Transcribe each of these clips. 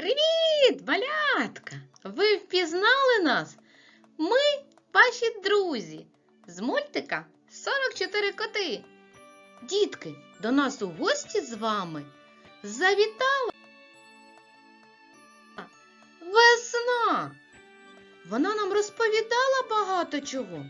Привіт, малятка! Ви впізнали нас? Ми ваші друзі з мультика 44 коти. Дітки, до нас у гості з вами завітала весна. Вона нам розповідала багато чого.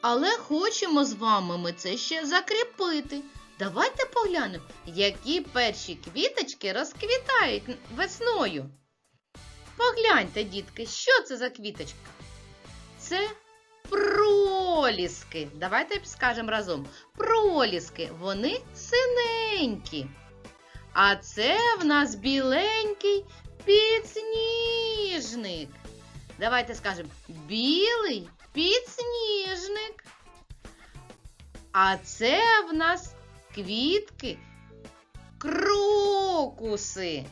Але хочемо з вами ми це ще закріпити. Давайте поглянемо, які перші квіточки розквітають весною. Погляньте, дітки, що це за квіточка? Це проліски. Давайте скажемо разом. Проліски, вони синенькі. А це в нас біленький підсніжник. Давайте скажемо білий підсніжник. А це в нас квітки крокуси.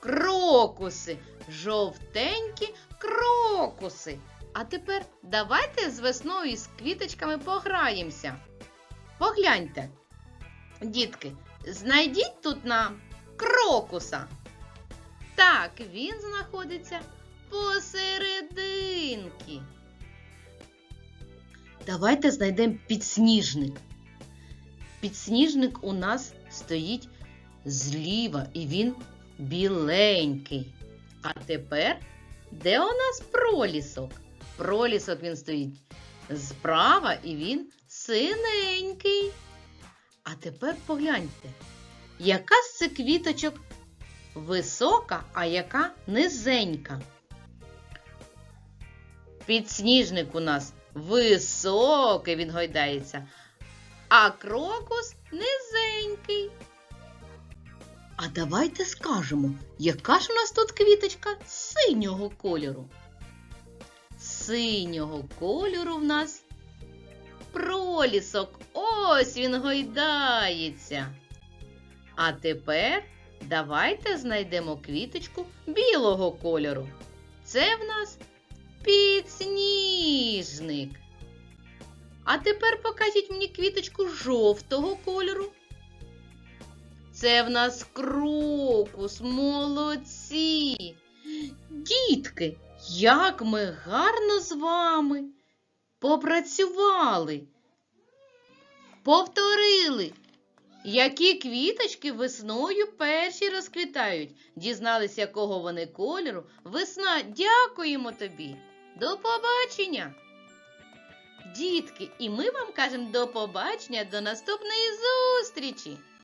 Крокуси, жовтенькі крокуси. А тепер давайте з весною і з квіточками пограємося. Погляньте, дітки, знайдіть тут нам крокуса. Так, він знаходиться посерединки. Давайте знайдемо підсніжник. Підсніжник у нас стоїть зліва і він біленький. А тепер де у нас пролісок? Пролісок він стоїть справа і він синенький. А тепер погляньте, яка з цих квіточок висока, а яка низенька. Підсніжник у нас високий, він гойдається, а крокус низенький. А давайте скажемо, яка ж у нас тут квіточка синього кольору? Синього кольору в нас пролісок. Ось він гойдається. А тепер давайте знайдемо квіточку білого кольору. Це в нас підсніжник. А тепер покажіть мені квіточку жовтого кольору. Це в нас крокус, молодці. Дітки, як ми гарно з вами попрацювали. Повторили, які квіточки весною перші розквітають. Дізнались, якого вони кольору. Весна, дякуємо тобі. До побачення! Дітки, і ми вам кажемо до побачення, до наступної зустрічі!